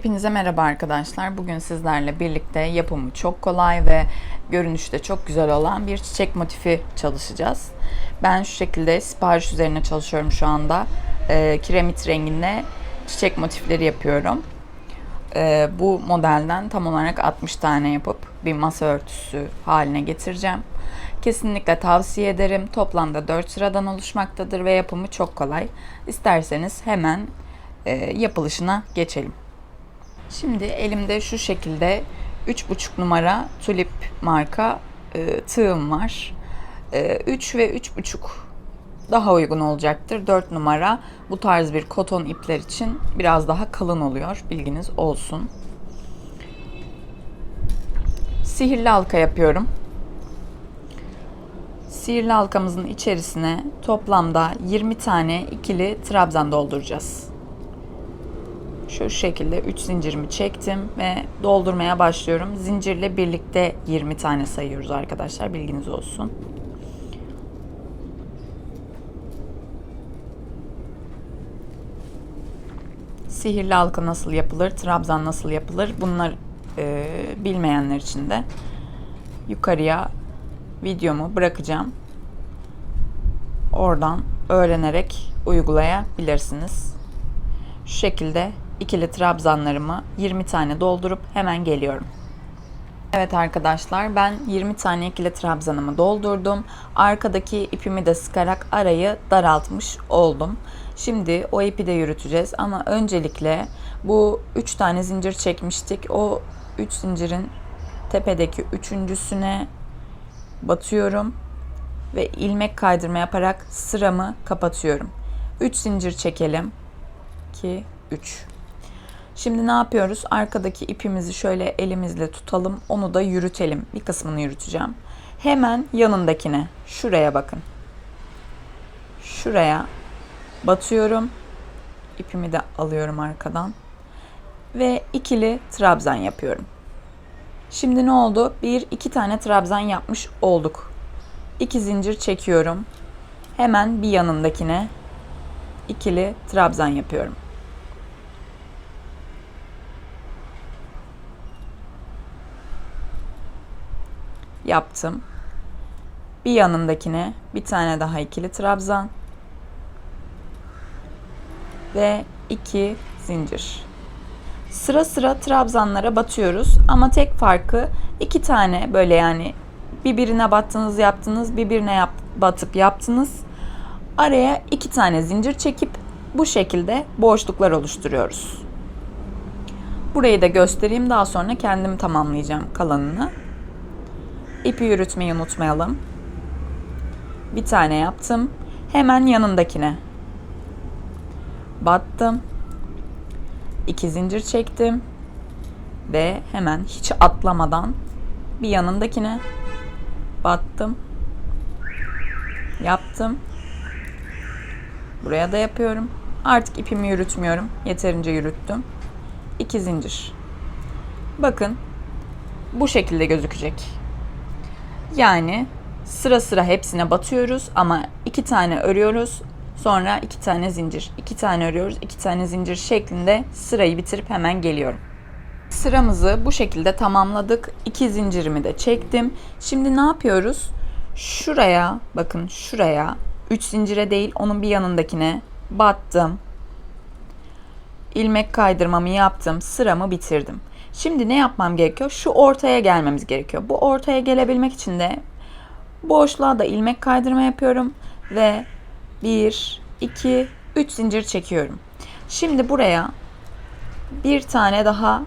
Hepinize merhaba arkadaşlar. Bugün sizlerle birlikte yapımı çok kolay ve görünüşte çok güzel olan bir çiçek motifi çalışacağız. Ben şu şekilde sipariş üzerine çalışıyorum şu anda. Ee, kiremit renginde çiçek motifleri yapıyorum. Ee, bu modelden tam olarak 60 tane yapıp bir masa örtüsü haline getireceğim. Kesinlikle tavsiye ederim. Toplamda 4 sıradan oluşmaktadır ve yapımı çok kolay. İsterseniz hemen e, yapılışına geçelim. Şimdi elimde şu şekilde 3,5 numara tulip marka e, tığım var. E, 3 ve 3,5 daha uygun olacaktır. 4 numara bu tarz bir koton ipler için biraz daha kalın oluyor. Bilginiz olsun. Sihirli halka yapıyorum. Sihirli halkamızın içerisine toplamda 20 tane ikili trabzan dolduracağız. Şu şekilde 3 zincirimi çektim ve doldurmaya başlıyorum. Zincirle birlikte 20 tane sayıyoruz arkadaşlar. Bilginiz olsun. Sihirli halka nasıl yapılır, trabzan nasıl yapılır bunlar e, bilmeyenler için de yukarıya videomu bırakacağım. Oradan öğrenerek uygulayabilirsiniz. Şu şekilde ikili trabzanlarımı 20 tane doldurup hemen geliyorum. Evet arkadaşlar ben 20 tane ikili trabzanımı doldurdum. Arkadaki ipimi de sıkarak arayı daraltmış oldum. Şimdi o ipi de yürüteceğiz ama öncelikle bu 3 tane zincir çekmiştik. O 3 zincirin tepedeki üçüncüsüne batıyorum ve ilmek kaydırma yaparak sıramı kapatıyorum. 3 zincir çekelim. 2 3 Şimdi ne yapıyoruz? Arkadaki ipimizi şöyle elimizle tutalım. Onu da yürütelim. Bir kısmını yürüteceğim. Hemen yanındakine. Şuraya bakın. Şuraya batıyorum. İpimi de alıyorum arkadan. Ve ikili trabzan yapıyorum. Şimdi ne oldu? Bir, iki tane trabzan yapmış olduk. İki zincir çekiyorum. Hemen bir yanındakine ikili trabzan yapıyorum. Yaptım. Bir yanındakine bir tane daha ikili trabzan ve iki zincir. Sıra sıra trabzanlara batıyoruz ama tek farkı iki tane böyle yani birbirine battınız yaptınız, birbirine yap, batıp yaptınız. Araya iki tane zincir çekip bu şekilde boşluklar oluşturuyoruz. Burayı da göstereyim daha sonra kendim tamamlayacağım kalanını. İpi yürütmeyi unutmayalım. Bir tane yaptım. Hemen yanındakine. Battım. İki zincir çektim. Ve hemen hiç atlamadan bir yanındakine battım. Yaptım. Buraya da yapıyorum. Artık ipimi yürütmüyorum. Yeterince yürüttüm. İki zincir. Bakın bu şekilde gözükecek. Yani sıra sıra hepsine batıyoruz ama iki tane örüyoruz. Sonra iki tane zincir, iki tane örüyoruz, iki tane zincir şeklinde sırayı bitirip hemen geliyorum. Sıramızı bu şekilde tamamladık. İki zincirimi de çektim. Şimdi ne yapıyoruz? Şuraya, bakın şuraya, üç zincire değil onun bir yanındakine battım. ilmek kaydırmamı yaptım, sıramı bitirdim. Şimdi ne yapmam gerekiyor? Şu ortaya gelmemiz gerekiyor. Bu ortaya gelebilmek için de boşluğa da ilmek kaydırma yapıyorum ve 1 2 3 zincir çekiyorum. Şimdi buraya bir tane daha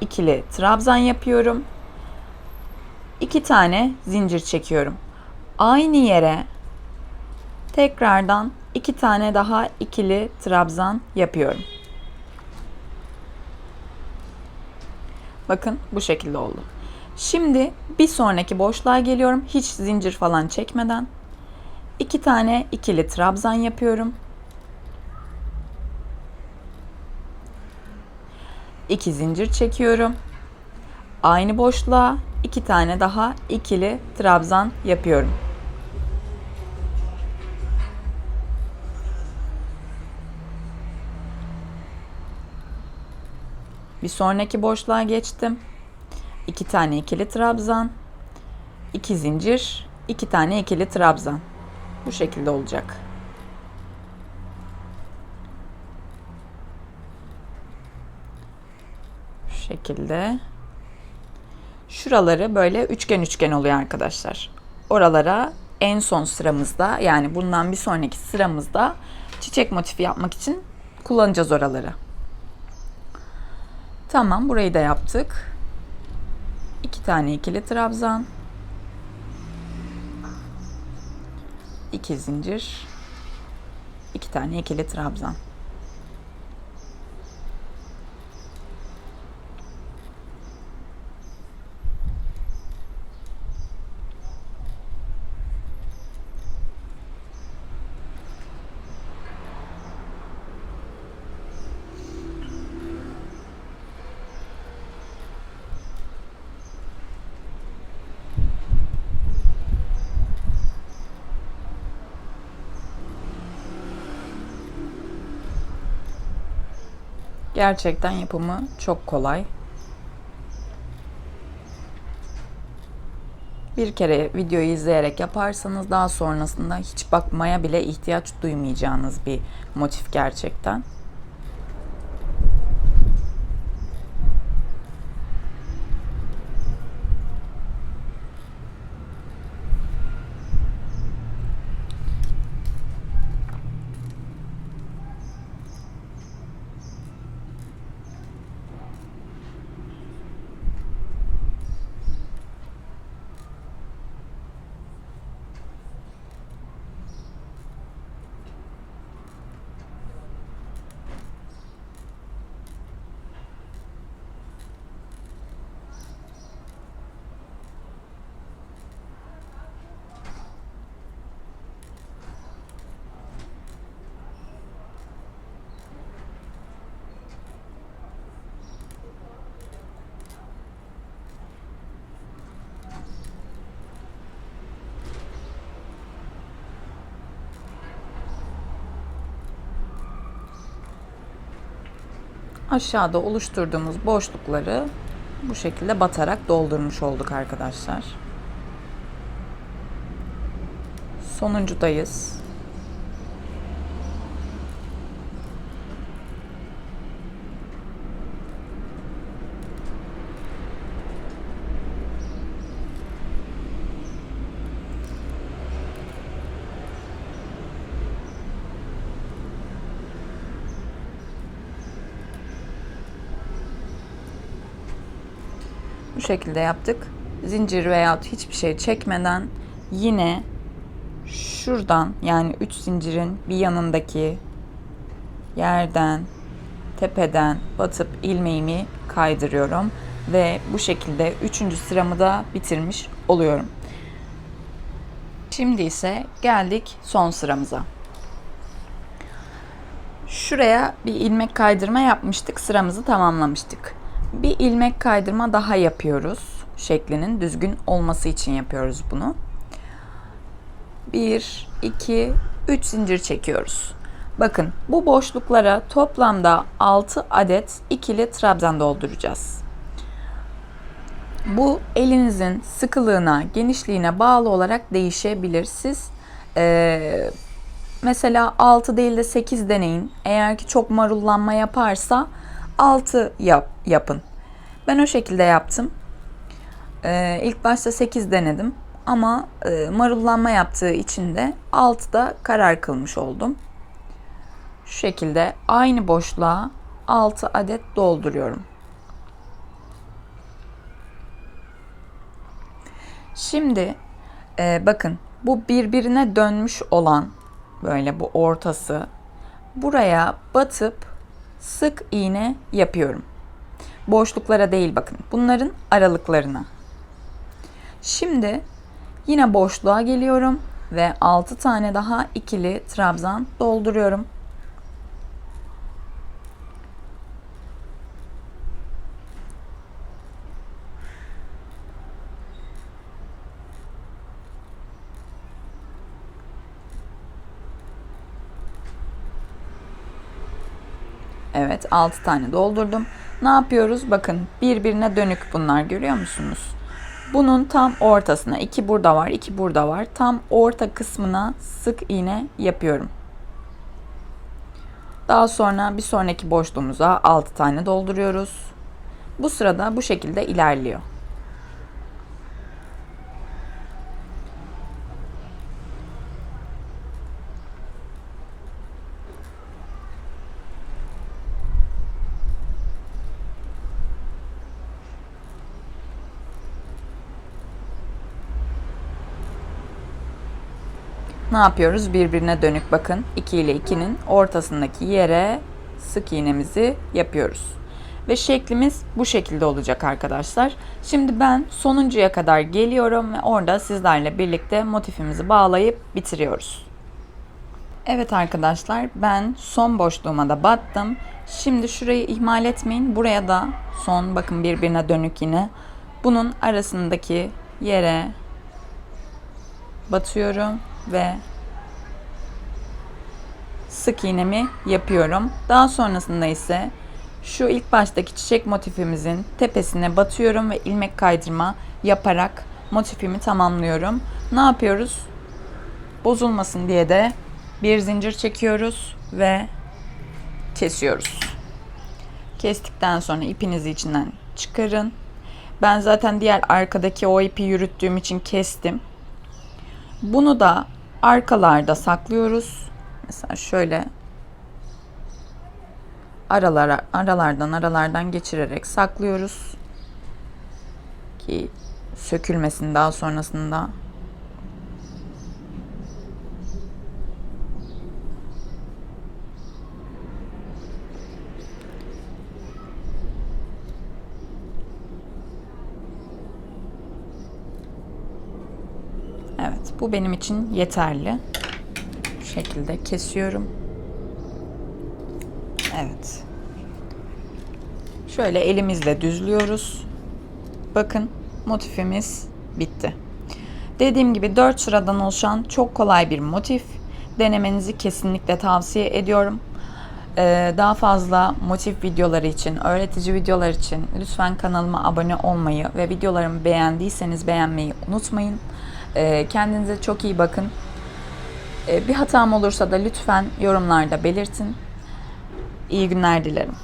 ikili trabzan yapıyorum. İki tane zincir çekiyorum. Aynı yere tekrardan iki tane daha ikili trabzan yapıyorum. Bakın bu şekilde oldu. Şimdi bir sonraki boşluğa geliyorum. Hiç zincir falan çekmeden. iki tane ikili trabzan yapıyorum. İki zincir çekiyorum. Aynı boşluğa iki tane daha ikili trabzan yapıyorum. Bir sonraki boşluğa geçtim. 2 tane ikili trabzan, 2 zincir, 2 tane ikili trabzan. Bu şekilde olacak. Şu şekilde. Şuraları böyle üçgen üçgen oluyor arkadaşlar. Oralara en son sıramızda yani bundan bir sonraki sıramızda çiçek motifi yapmak için kullanacağız oraları. Tamam burayı da yaptık. İki tane ikili trabzan. iki zincir. iki tane ikili trabzan. Gerçekten yapımı çok kolay. Bir kere videoyu izleyerek yaparsanız daha sonrasında hiç bakmaya bile ihtiyaç duymayacağınız bir motif gerçekten. Aşağıda oluşturduğumuz boşlukları bu şekilde batarak doldurmuş olduk arkadaşlar. Sonuncudayız. Bu şekilde yaptık. Zincir veya hiçbir şey çekmeden yine şuradan yani 3 zincirin bir yanındaki yerden tepeden batıp ilmeğimi kaydırıyorum ve bu şekilde 3. sıramı da bitirmiş oluyorum. Şimdi ise geldik son sıramıza. Şuraya bir ilmek kaydırma yapmıştık. Sıramızı tamamlamıştık bir ilmek kaydırma daha yapıyoruz. Şeklinin düzgün olması için yapıyoruz bunu. 1, 2, 3 zincir çekiyoruz. Bakın bu boşluklara toplamda 6 adet ikili trabzan dolduracağız. Bu elinizin sıkılığına, genişliğine bağlı olarak değişebilir. Siz e, mesela 6 değil de 8 deneyin. Eğer ki çok marullanma yaparsa 6 yap, yapın. Ben o şekilde yaptım. Ee, ilk başta 8 denedim ama e, marullanma yaptığı için de 6'da karar kılmış oldum. Şu şekilde aynı boşluğa 6 adet dolduruyorum. Şimdi e, bakın bu birbirine dönmüş olan böyle bu ortası buraya batıp sık iğne yapıyorum. Boşluklara değil bakın. Bunların aralıklarına. Şimdi yine boşluğa geliyorum ve 6 tane daha ikili trabzan dolduruyorum. Evet 6 tane doldurdum. Ne yapıyoruz? Bakın birbirine dönük bunlar görüyor musunuz? Bunun tam ortasına iki burada var, iki burada var. Tam orta kısmına sık iğne yapıyorum. Daha sonra bir sonraki boşluğumuza 6 tane dolduruyoruz. Bu sırada bu şekilde ilerliyor. Ne yapıyoruz? Birbirine dönük bakın. 2 ile 2'nin ortasındaki yere sık iğnemizi yapıyoruz. Ve şeklimiz bu şekilde olacak arkadaşlar. Şimdi ben sonuncuya kadar geliyorum ve orada sizlerle birlikte motifimizi bağlayıp bitiriyoruz. Evet arkadaşlar ben son boşluğuma da battım. Şimdi şurayı ihmal etmeyin. Buraya da son bakın birbirine dönük yine. Bunun arasındaki yere batıyorum ve sık iğnemi yapıyorum. Daha sonrasında ise şu ilk baştaki çiçek motifimizin tepesine batıyorum ve ilmek kaydırma yaparak motifimi tamamlıyorum. Ne yapıyoruz? Bozulmasın diye de bir zincir çekiyoruz ve kesiyoruz. Kestikten sonra ipinizi içinden çıkarın. Ben zaten diğer arkadaki o ipi yürüttüğüm için kestim. Bunu da arkalarda saklıyoruz. Mesela şöyle aralara aralardan aralardan geçirerek saklıyoruz ki sökülmesin daha sonrasında. Evet, bu benim için yeterli. Bu şekilde kesiyorum. Evet. Şöyle elimizle düzlüyoruz. Bakın motifimiz bitti. Dediğim gibi 4 sıradan oluşan çok kolay bir motif. Denemenizi kesinlikle tavsiye ediyorum. Ee, daha fazla motif videoları için, öğretici videolar için lütfen kanalıma abone olmayı ve videolarımı beğendiyseniz beğenmeyi unutmayın. Ee, kendinize çok iyi bakın. Ee, bir hatam olursa da lütfen yorumlarda belirtin. İyi günler dilerim.